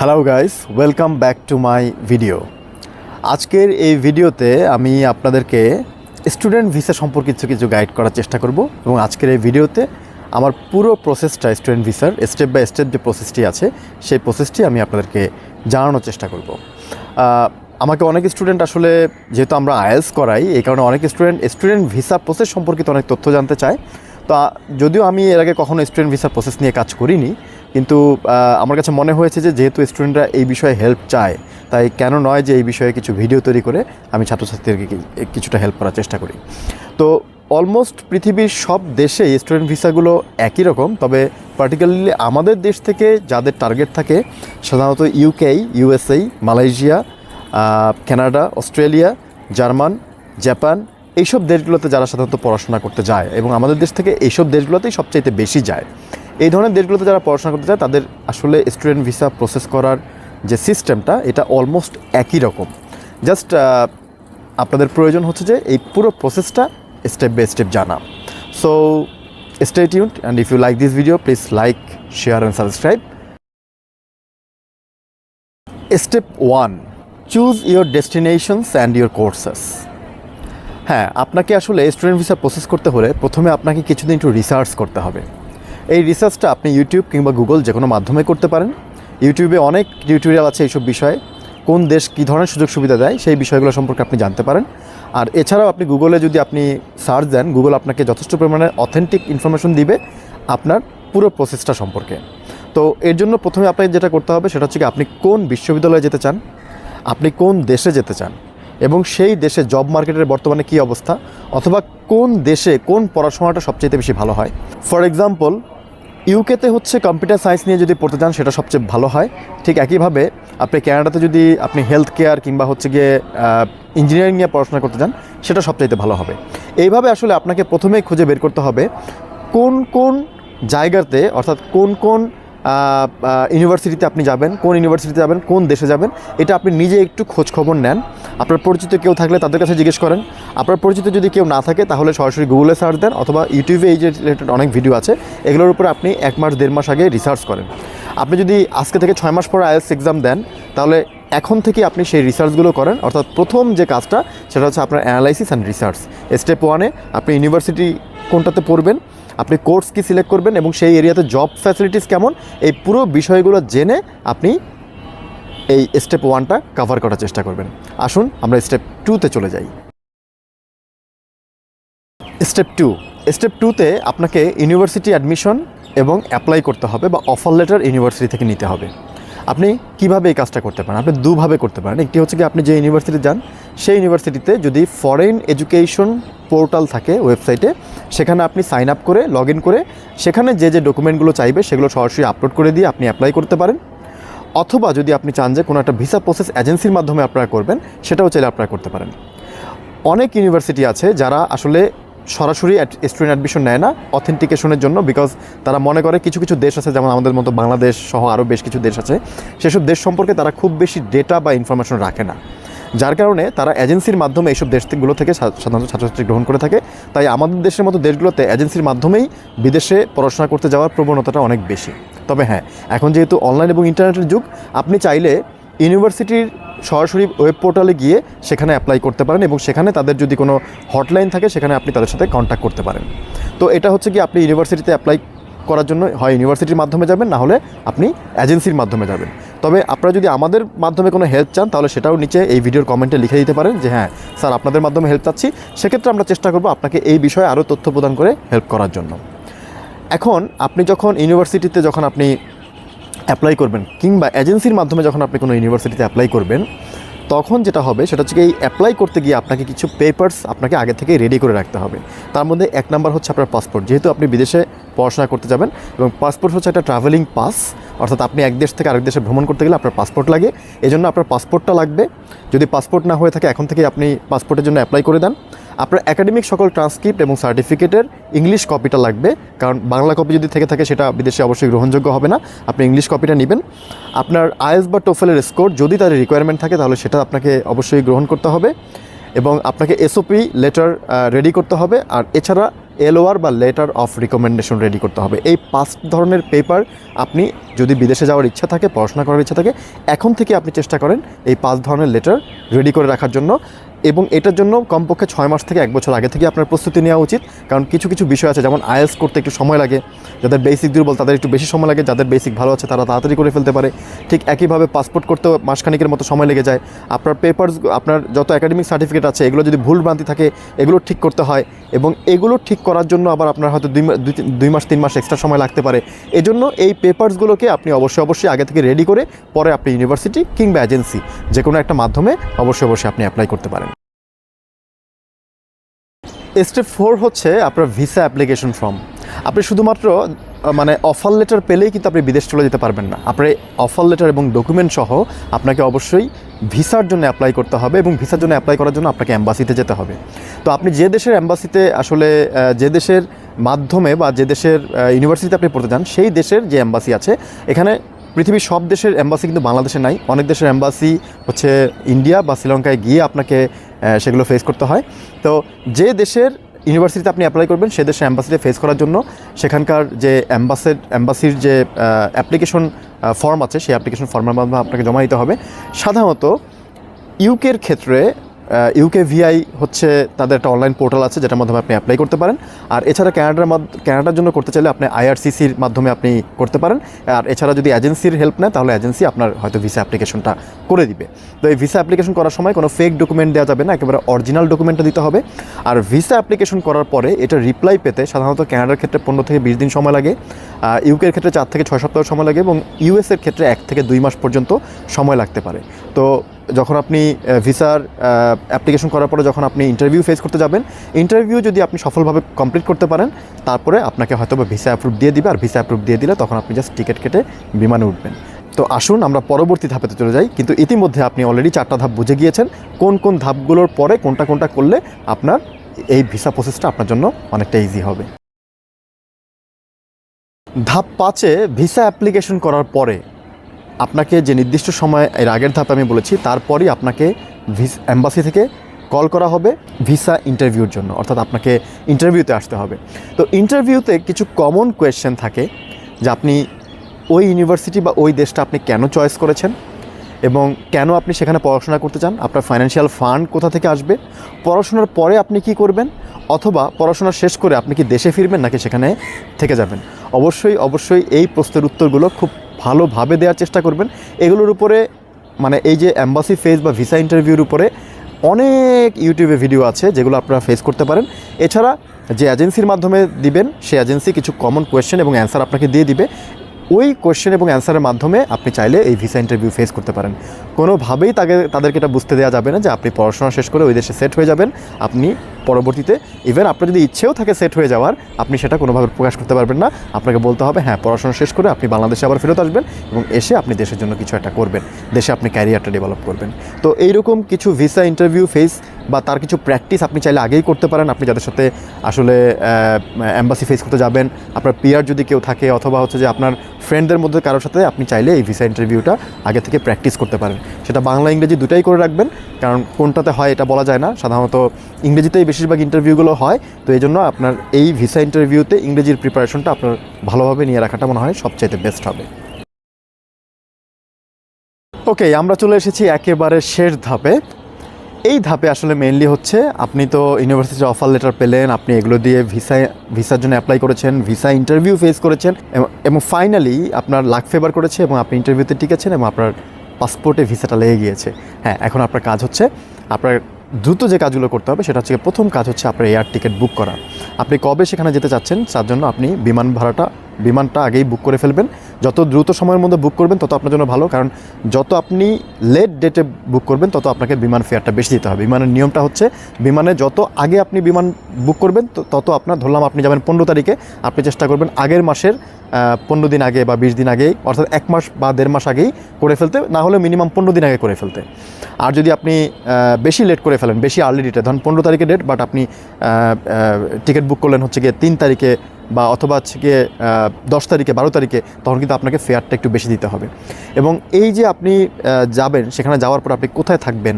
Hello guys welcome back to my video আজকের এই ভিডিওতে আমি আপনাদেরকে স্টুডেন্ট ভিসা সম্পর্কে কিছু কিছু গাইড করার চেষ্টা করব এবং আজকের এই ভিডিওতে আমার পুরো প্রসেসটা স্টুডেন্ট ভিসার স্টেপ বাই স্টেপ যে প্রসেসটি আছে, সেই প্রসেসটি আমি আপনাদেরকে জানানোর চেষ্টা করব। আমাকে অনেক স্টুডেন্ট আসলে যেহেতু আমরা আইএলস করাই, এই কারণে অনেক স্টুডেন্ট স্টুডেন্ট ভিসা প্রসেস সম্পর্কিত অনেক তথ্য জানতে চায়। তো যদিও আমি এর আগে কখনো স্টুডেন্ট ভিসা প্রসেস নিয়ে কাজ করিনি কিন্তু আমার কাছে মনে হয়েছে যে যেহেতু স্টুডেন্টরা এই বিষয়ে হেল্প চায়, তাই কেন নয় যে এই বিষয়ে কিছু ভিডিও তৈরি করে আমি ছাত্রছাত্রীদেরকে কিছুটা হেল্প করার চেষ্টা করি। তো অলমোস্ট পৃথিবীর সব দেশে স্টুডেন্ট ভিসাগুলো একই রকম, তবে পার্টিকুলারলি আমাদের দেশ থেকে যাদের টার্গেট থাকে, সাধারণত UK USA Malaysia Canada Australia German Japan এইসব দেশগুলোতে যারা সাধারণত পড়াশোনা করতে যায় এবং আমাদের দেশ থেকে এইসব দেশগুলোতেই সবচাইতে বেশি যায়। এই ধরনের দেশগুলোতে যারা পড়াশোনা করতে চায়, তাদের আসলে স্টুডেন্ট ভিসা প্রসেস করার যে সিস্টেমটা এটা অলমোস্ট একই রকম। জাস্ট আপনাদের প্রয়োজন হচ্ছে যে এই পুরো প্রসেসটা স্টেপ বাই স্টেপ জানা। So stay tuned and if you like this video please like share and subscribe step one choose your destinations and your courses হ্যাঁ আপনাকে আসলে স্টুডেন্ট ভিসা প্রসেস করতে হলে প্রথমে আপনাকে কিছুদিন একটু রিসার্চ করতে হবে। এই রিসার্চটা আপনি ইউটিউব কিংবা গুগল যে কোনো মাধ্যমে করতে পারেন। ইউটিউবে অনেক টিউটোরিয়াল আছে এইসব বিষয়ে। কোন দেশ কী ধরনের সুযোগ সুবিধা দেয় সেই বিষয়গুলো সম্পর্কে আপনি জানতে পারেন। আর এছাড়াও আপনি গুগলে যদি আপনি সার্চ দেন গুগল আপনাকে যথেষ্ট পরিমাণে অথেন্টিক ইনফরমেশন দিবে আপনার পুরো প্রসেসটা সম্পর্কে। তো এর জন্য প্রথমে আপনাকে যেটা করতে হবে সেটা হচ্ছে কি আপনি কোন বিশ্ববিদ্যালয়ে যেতে চান, আপনি কোন দেশে যেতে চান এবং সেই দেশে জব মার্কেটের বর্তমানে কী অবস্থা অথবা কোন দেশে কোন পড়াশোনাটা সবচেয়ে বেশি ভালো হয়। ফর এক্সাম্পল ইউকেতে হচ্ছে কম্পিউটার সায়েন্স নিয়ে যদি পড়তে চান, সেটা সবচেয়ে ভালো হয়। ঠিক একইভাবে আপনি ক্যানাডাতে যদি আপনি হেলথ কেয়ার কিংবা হচ্ছে গিয়ে ইঞ্জিনিয়ারিং নিয়ে পড়াশোনা করতে চান, সেটা সবচাইতে ভালো হবে। এইভাবে আসলে আপনাকে প্রথমেই খুঁজে বের করতে হবে কোন কোন জায়গাতে, অর্থাৎ কোন কোন ইউনিভার্সিটিতে আপনি যাবেন, কোন ইউনিভার্সিটিতে যাবেন, কোন দেশে যাবেন, এটা আপনি নিজে একটু খোঁজ খবর নেন। আপনার পরিচিত কেউ থাকলে তাদের কাছে জিজ্ঞেস করেন। আপনার পরিচিত যদি কেউ না থাকে, তাহলে সরাসরি গুগলে সার্চ দেন অথবা ইউটিউবে এই যে রিলেটেড অনেক ভিডিও আছে, এগুলোর উপরে আপনি এক মাস, দেড় মাস আগে রিসার্চ করেন। আপনি যদি আজকে থেকে ছয় মাস পর আইএলস এক্সাম দেন, তাহলে এখন থেকে আপনি সেই রিসার্চগুলো করেন। অর্থাৎ প্রথম যে কাজটা, সেটা হচ্ছে আপনার অ্যানালাইসিস অ্যান্ড রিসার্চ স্টেপ ওয়ানে আপনি ইউনিভার্সিটি কোনটাতে পড়বেন আপনি কোর্স কি সিলেক্ট করবেন এবং সেই এরিয়াতে জব ফ্যাসিলিটিস কেমন? এই পুরো বিষয়গুলো জেনে আপনি এই স্টেপ ওয়ানটা কভার করার চেষ্টা করবেন। আসুন, আমরা স্টেপ টুতে চলে যাই। স্টেপ টু স্টেপ টুতে আপনাকে ইউনিভার্সিটি অ্যাডমিশন এবং অ্যাপ্লাই করতে হবে বা অফার লেটার ইউনিভার্সিটি থেকে নিতে হবে। আপনি কীভাবে এই কাজটা করতে পারেন? আপনি দুভাবে করতে পারেন। একটি হচ্ছে কি, আপনি যে ইউনিভার্সিটি যান, সেই ইউনিভার্সিটিতে যদি ফরেন এডুকেশন পোর্টাল থাকে ওয়েবসাইটে সেখানে আপনি সাইন আপ করে লগ করে, সেখানে যে যে ডকুমেন্টগুলো চাইবে সেগুলো সরাসরি আপলোড করে দিয়ে আপনি অ্যাপ্লাই করতে পারেন। অথবা যদি আপনি চান যে কোনো একটা ভিসা প্রসেস এজেন্সির মাধ্যমে আপনারা করবেন, সেটাও চাইলে আপনারা করতে পারেন। অনেক ইউনিভার্সিটি আছে যারা আসলে সরাসরি স্টুডেন্ট অ্যাডমিশন নেয় না অথেন্টিকেশনের জন্য বিকজ তারা মনে করে কিছু কিছু দেশ আছে, যেমন আমাদের মতো বাংলাদেশ সহ আরও বেশ কিছু দেশ আছে। সেসব দেশ সম্পর্কে তারা খুব বেশি ডেটা বা ইনফরমেশন রাখে না। যার কারণে তারা এজেন্সির মাধ্যমে এইসব দেশগুলো থেকে সাধারণত ছাত্রছাত্রী গ্রহণ করে থাকে। তাই আমাদের দেশের মতো দেশগুলোতে এজেন্সির মাধ্যমেই বিদেশে পড়াশোনা করতে যাওয়ার প্রবণতাটা অনেক বেশি। তবে হ্যাঁ এখন যেহেতু অনলাইন এবং ইন্টারনেটের যুগ, আপনি চাইলে ইউনিভার্সিটির সরাসরি ওয়েব পোর্টালে গিয়ে সেখানে অ্যাপ্লাই করতে পারেন এবং সেখানে তাদের যদি কোনো হটলাইন থাকে, সেখানে আপনি তাদের সাথে কন্ট্যাক্ট করতে পারেন। তো এটা হচ্ছে কি, আপনি ইউনিভার্সিটিতে অ্যাপ্লাই করার জন্য হয় ইউনিভার্সিটির মাধ্যমে যাবেন, না হলে আপনি এজেন্সির মাধ্যমে যাবেন। তবে আপনারা যদি আমাদের মাধ্যমে কোনো হেল্প চান, তাহলে সেটাও নিচে এই ভিডিওর কমেন্টে লিখে দিতে পারেন যে হ্যাঁ স্যার, আপনাদের মাধ্যমে হেল্প চাচ্ছি। সেক্ষেত্রে আমরা চেষ্টা করব আপনাকে এই বিষয়ে আরও তথ্য প্রদান করে হেল্প করার জন্য। এখন আপনি যখন ইউনিভার্সিটিতে যখন আপনি অ্যাপ্লাই করবেন কিংবা এজেন্সির মাধ্যমে যখন আপনি কোনো ইউনিভার্সিটিতে অ্যাপ্লাই করবেন, তখন যেটা হবে সেটা হচ্ছে এই অ্যাপ্লাই করতে গিয়ে আপনাকে কিছু পেপার্স আপনাকে আগে থেকে রেডি করে রাখতে হবে। তার মধ্যে এক নাম্বার হচ্ছে আপনার পাসপোর্ট যেহেতু আপনি বিদেশে পড়াশোনা করতে যাবেন এবং পাসপোর্ট হচ্ছে একটা ট্রাভেলিং পাস অর্থাৎ আপনি এক দেশ থেকে আরেক দেশে ভ্রমণ করতে গেলে আপনার পাসপোর্ট লাগে। এই জন্য আপনার পাসপোর্টটা লাগবে। যদি পাসপোর্ট না হয়ে থাকে, এখন থেকে আপনি পাসপোর্টের জন্য অ্যাপ্লাই করে দেন। আপনার একাডেমিক সকল ট্রান্সক্রিপ্ট এবং সার্টিফিকেটের ইংলিশ কপিটা লাগবে। কারণ বাংলা কপি যদি থেকে থাকে, সেটা বিদেশে অবশ্যই গ্রহণযোগ্য হবে না। আপনি ইংলিশ কপিটা নেবেন। আপনার আইএস বা টোফেলের স্কোর যদি তার রিকোয়ারমেন্ট থাকে, তাহলে সেটা আপনাকে অবশ্যই গ্রহণ করতে হবে। এবং আপনাকে এসওপি লেটার রেডি করতে হবে। আর এছাড়া এলওআর বা লেটার অফ রিকমেন্ডেশন রেডি করতে হবে। এই পাঁচ ধরনের পেপার আপনি যদি বিদেশে যাওয়ার ইচ্ছা থাকে, পড়াশোনা করার ইচ্ছা থাকে, এখন থেকে আপনি চেষ্টা করেন এই পাঁচ ধরনের লেটার রেডি করে রাখার জন্য। এবং এটার জন্য কমপক্ষে ছয় মাস থেকে এক বছর আগে থেকে আপনার প্রস্তুতি নেওয়া উচিত। কারণ কিছু কিছু বিষয় আছে, যেমন আইএলস করতে একটু সময় লাগে, যাদের বেসিক দুর্বল তাদের একটু বেশি সময় লাগে, যাদের বেসিক ভালো আছে তারা তাড়াতাড়ি করে ফেলতে পারে। ঠিক একইভাবে পাসপোর্ট করতেও মাসখানিকের মতো সময় লেগে যায়। আপনার পেপারস আপনার যত একাডেমিক সার্টিফিকেট আছে, এগুলো যদি ভুল ভ্রান্তি থাকে, এগুলো ঠিক করতে হয় এবং এগুলো ঠিক করার জন্য আবার আপনার হয়তো দুই দুই মাস, তিন মাস এক্সট্রা সময় লাগতে পারে। এজন্য এই পেপার্সগুলোকে আপনি অবশ্যই অবশ্যই আগে থেকে রেডি করে, পরে আপনি ইউনিভার্সিটি কিংবা এজেন্সি যে কোনো একটা মাধ্যমে অবশ্যই অবশ্যই আপনি অ্যাপ্লাই করতে পারেন। স্টেপ ফোর হচ্ছে আপনার ভিসা অ্যাপ্লিকেশন ফর্ম আপনি শুধুমাত্র মানে অফার লেটার পেলেই কিন্তু আপনি বিদেশ চলে যেতে পারবেন না। আপনার অফার লেটার এবং ডকুমেন্ট সহ আপনাকে অবশ্যই ভিসার জন্য অ্যাপ্লাই করতে হবে এবং ভিসার জন্য অ্যাপ্লাই করার জন্য আপনাকে অ্যাম্বাসিতে যেতে হবে। তো আপনি যে দেশের অ্যাম্বাসিতে আসলে যে দেশের মাধ্যমে বা যে দেশের ইউনিভার্সিটিতে আপনি পড়তে যান, সেই দেশের যে অ্যাম্বাসি আছে, এখানে পৃথিবীর সব দেশের অ্যাম্বাসি কিন্তু বাংলাদেশে নাই। অনেক দেশের অ্যাম্বাসি হচ্ছে ইন্ডিয়া বা শ্রীলঙ্কায় গিয়ে আপনাকে সেগুলো ফেস করতে হয়। তো যে দেশের ইউনিভার্সিটিতে আপনি অ্যাপ্লাই করবেন, সে দেশের অ্যাম্বাসিতে ফেস করার জন্য সেখানকার যে অ্যাম্বাসের অ্যাম্বাসির যে অ্যাপ্লিকেশন ফর্ম আছে, সেই অ্যাপ্লিকেশন ফর্মের মাধ্যমে আপনাকে জমা দিতে হবে। সাধারণত ইউকের ক্ষেত্রে ইউকে ভিআই হচ্ছে তাদের একটা অনলাইন পোর্টাল আছে, যেটার মাধ্যমে আপনি অ্যাপ্লাই করতে পারেন। আর এছাড়া ক্যানাডার ক্যানাডার জন্য করতে চাইলে আপনি আইআরসিসির মাধ্যমে আপনি করতে পারেন। আর এছাড়া যদি এজেন্সির হেল্প নেয়, তাহলে এজেন্সি আপনার হয়তো ভিসা অ্যাপ্লিকেশনটা করে দিবে। তো এই ভিসা অ্যাপ্লিকেশন করার সময় কোনো ফেক ডকুমেন্ট দেওয়া যাবে না, একেবারে অরিজিনাল ডকুমেন্টটা দিতে হবে। আর ভিসা অ্যাপ্লিকেশন করার পরে এটা রিপ্লাই পেতে সাধারণত ক্যানাডার ক্ষেত্রে পনেরো থেকে বিশ দিন সময় লাগে ইউকের ক্ষেত্রে চার থেকে ছয় সপ্তাহ সময় লাগে এবং ইউএসের ক্ষেত্রে এক থেকে দুই মাস পর্যন্ত সময় লাগতে পারে। তো যখন আপনি ভিসার অ্যাপ্লিকেশন করার পরে যখন আপনি ইন্টারভিউ ফেস করতে যাবেন ইন্টারভিউ যদি আপনি সফলভাবে কমপ্লিট করতে পারেন, তারপরে আপনাকে হয়তো বা ভিসা অ্যাপ্রুভ দিয়ে দিবে, আর ভিসা অ্যাপ্রুভ দিয়ে দিলে তখন আপনি জাস্ট টিকিট কেটে বিমানে উঠবেন। তো আসুন, আমরা পরবর্তী ধাপেতে চলে যাই, কিন্তু ইতিমধ্যে আপনি অলরেডি চারটা ধাপ বুঝে গিয়েছেন, কোন কোন ধাপগুলোর পরে কোনটা কোনটা করলে আপনার এই ভিসা প্রসেসটা আপনার জন্য অনেকটা ইজি হবে। ধাপ পাঁচে ভিসা অ্যাপ্লিকেশন করার পরে আপনাকে যে নির্দিষ্ট সময়, এর আগের ধাপে আমি বলেছি, তারপরই আপনাকে ভিস অ্যাম্বাসি থেকে কল করা হবে ভিসা ইন্টারভিউর জন্য, অর্থাৎ আপনাকে ইন্টারভিউতে আসতে হবে। তো ইন্টারভিউতে কিছু কমন কোয়েশ্চেন থাকে যে আপনি ওই ইউনিভার্সিটি বা ওই দেশটা আপনি কেন চয়েস করেছেন এবং কেন আপনি সেখানে পড়াশোনা করতে চান, আপনার ফাইন্যান্সিয়াল ফান্ড কোথা থেকে আসবে, পড়াশোনার পরে আপনি কি করবেন, অথবা পড়াশোনা শেষ করে আপনি কি দেশে ফিরবেন নাকি সেখানে থেকে যাবেন। অবশ্যই অবশ্যই এই প্রশ্নের উত্তরগুলো খুব ভালোভাবে দেওয়ার চেষ্টা করবেন। এগুলোর উপরে মানে এই যে অ্যাম্বাসি ফেস বা ভিসা ইন্টারভিউর উপরে অনেক ইউটিউবে ভিডিও আছে যেগুলো আপনারা ফেস করতে পারেন। এছাড়া যে এজেন্সির মাধ্যমে দিবেন সেই এজেন্সি কিছু কমন কোয়েশ্চেন এবং অ্যান্সার আপনাকে দিয়ে দিবে। ওই কোয়েশ্চেন এবং অ্যান্সারের মাধ্যমে আপনি চাইলে এই ভিসা ইন্টারভিউ ফেস করতে পারেন। কোনোভাবেই তাকে, তাদেরকে এটা বুঝতে দেওয়া যাবে না যে আপনি পড়াশোনা শেষ করে ওই দেশে সেট হয়ে যাবেন। আপনি পরবর্তীতে ইভেন আপনার যদি ইচ্ছেও থাকে সেট হয়ে যাওয়ার, আপনি সেটা কোনোভাবে প্রকাশ করতে পারবেন না। আপনাকে বলতে হবে হ্যাঁ পড়াশোনা শেষ করে আপনি বাংলাদেশে আবার ফেরত আসবেন এবং এসে আপনি দেশের জন্য কিছু একটা করবেন। দেশে আপনি ক্যারিয়ারটা ডেভেলপ করবেন। তো এইরকম কিছু ভিসা ইন্টারভিউ ফেস বা তার কিছু প্র্যাকটিস আপনি চাইলে আগেই করতে পারেন। আপনি যাদের সাথে আসলে অ্যাম্বাসি ফেস করতে যাবেন। আপনার পিয়ার যদি কেউ থাকে অথবা হচ্ছে যে আপনার ফ্রেন্ডদের মধ্যে কারোর সাথে আপনি চাইলে এই ভিসা ইন্টারভিউটা আগে থেকে প্র্যাকটিস করতে পারেন। সেটা বাংলা, ইংরেজি দুটাই করে রাখবেন, কারণ কোনটাতে হয় এটা বলা যায় না। সাধারণত ইংরেজিতেই বেশিরভাগ ইন্টারভিউগুলো হয়, তো এই জন্য আপনার এই ভিসা ইন্টারভিউতে ইংরেজির প্রিপারেশনটা আপনার ভালোভাবে নিয়ে রাখাটা মনে হয় সবচাইতে বেস্ট হবে। ওকে আমরা চলে এসেছি একেবারে শেষ ধাপে। এই ধাপে আসলে মেইনলি হচ্ছে, আপনি তো ইউনিভার্সিটি অফার লেটার পেলেন, আপনি এগুলো দিয়ে ভিসা ভিসার জন্য অ্যাপ্লাই করেছেন ভিসা ইন্টারভিউ ফেস করেছেন এবং- ফাইনালি আপনার লাক ফেভার করেছে এবং আপনি ইন্টারভিউতে টিকেছেন এবং আপনার পাসপোর্টে ভিসাটা লেগে গিয়েছে। হ্যাঁ এখন আপনার কাজ হচ্ছে, আপনার দ্রুত যে কাজগুলো করতে হবে সেটা হচ্ছে প্রথম কাজ হচ্ছে আপনার এয়ার টিকিট বুক করা। আপনি কবে সেখানে যেতে চাচ্ছেন তার জন্য আপনি বিমান ভাড়াটা, বিমানটা আগেই বুক করে ফেলবেন। যত দ্রুত সময়ের মধ্যে বুক করবেন, তত আপনার জন্য ভালো, কারণ যত আপনি লেট ডেটে বুক করবেন, তত আপনাকে বিমান ফেয়ারটা বেশি দিতে হবে। বিমানের নিয়মটা হচ্ছে, বিমানে যত আগে আপনি বিমান বুক করবেন তত আপনার, ধরলাম আপনি যাবেন পনেরো তারিখে, আপনি চেষ্টা করবেন আগের মাসের পনেরো দিন আগে বা বিশ দিন আগেই, অর্থাৎ এক মাস বা দেড় মাস আগেই করে ফেলতে, না হলে মিনিমাম পনেরো দিন আগে করে ফেলতে। আর যদি আপনি বেশি লেট করে ফেলেন, বেশি আর্লি ডেটে ধরুন পনেরো তারিখে ডেট বাট আপনি টিকিট বুক করলেন হচ্ছে গিয়ে তিন তারিখে বা অথবা হচ্ছে গিয়ে দশ তারিখে, বারো তারিখে, তখন কিন্তু আপনাকে ফেয়ারটা একটু বেশি দিতে হবে। এবং এই যে আপনি যাবেন, সেখানে যাওয়ার পর আপনি কোথায় থাকবেন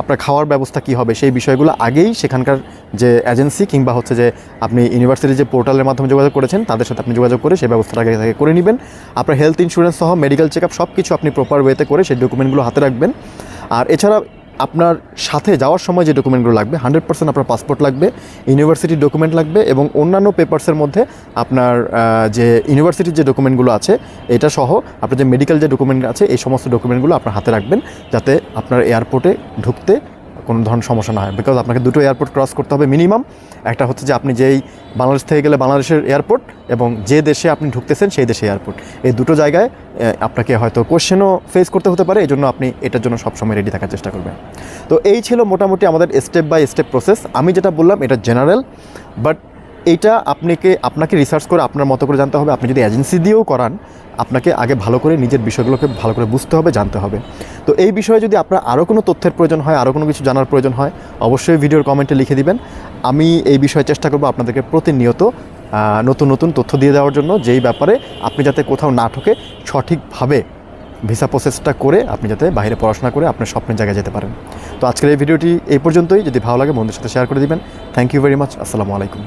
আপনার খাওয়ার ব্যবস্থা কি হবে? সেই বিষয়গুলো আগেই সেখানকার যে এজেন্সি কিংবা হচ্ছে যে আপনি ইউনিভার্সিটির যে পোর্টালের মাধ্যমে যোগাযোগ করেছেন, তাদের সাথে আপনি যোগাযোগ করে সেই ব্যবস্থাটা আগে থেকে করে নেবেন। আপনার হেলথ ইন্স্যুরেন্স সহ মেডিকেল চেক আপ সব কিছু আপনি প্রপার ওয়েতে করে সেই ডকুমেন্টগুলো হাতে রাখবেন। আর এছাড়া আপনার সাথে যাওয়ার সময় যে ডকুমেন্টগুলো লাগবে হান্ড্রেড পার্সেন্ট আপনার পাসপোর্ট লাগবে ইউনিভার্সিটির ডকুমেন্ট লাগবে এবং অন্যান্য পেপার্সের মধ্যে আপনার যে ইউনিভার্সিটির যে ডকুমেন্টগুলো আছে, এটা সহ আপনার যে মেডিকেল যে ডকুমেন্ট আছে, এই সমস্ত ডকুমেন্টগুলো আপনার হাতে রাখবেন, যাতে আপনার এয়ারপোর্টে ঢুকতে কোনো ধরনের সমস্যা না হয়। বিকজ আপনাকে দুটো এয়ারপোর্ট ক্রস করতে হবে মিনিমাম একটা হচ্ছে যে আপনি যেই বাংলাদেশ থেকে গেলে বাংলাদেশের এয়ারপোর্ট এবং যে দেশে আপনি ঢুকতেছেন সেই দেশে এয়ারপোর্ট এই দুটো জায়গায় আপনাকে হয়তো কোশ্চেনও ফেস করতে হতে পারে এই জন্য আপনি এটার জন্য সবসময় রেডি থাকার চেষ্টা করবেন। তো এই ছিল মোটামুটি আমাদের স্টেপ বাই স্টেপ প্রসেস আমি যেটা বললাম, এটা জেনারেল বাট এইটা আপনাকে আপনাকে রিসার্চ করে আপনার মতো করে জানতে হবে। আপনি যদি এজেন্সি দিয়েও করান, আপনাকে আগে ভালো করে নিজের বিষয়গুলোকে ভালো করে বুঝতে হবে, জানতে হবে। তো এই বিষয়ে যদি আপনার আরও কোনো তথ্যের প্রয়োজন হয় আরও কোনো কিছু জানার প্রয়োজন হয়, অবশ্যই ভিডিওর কমেন্টে লিখে দিবেন। আমি এই বিষয়ে চেষ্টা করব আপনাদেরকে প্রতিনিয়ত নতুন নতুন তথ্য দিয়ে দেওয়ার জন্য, যেই ব্যাপারে আপনি যাতে কোথাও না ঠকে, সঠিকভাবে ভিসা প্রসেসটা করে আপনি যাতে বাইরে পড়াশোনা করে আপনার স্বপ্নের জায়গায় যেতে পারেন। তো আজকের এই ভিডিওটি এই পর্যন্তই। যদি ভালো লাগে, বন্ধুদের সাথে শেয়ার করে দিবেন। থ্যাংক ইউ ভেরি মাচ আসসালামু আলাইকুম।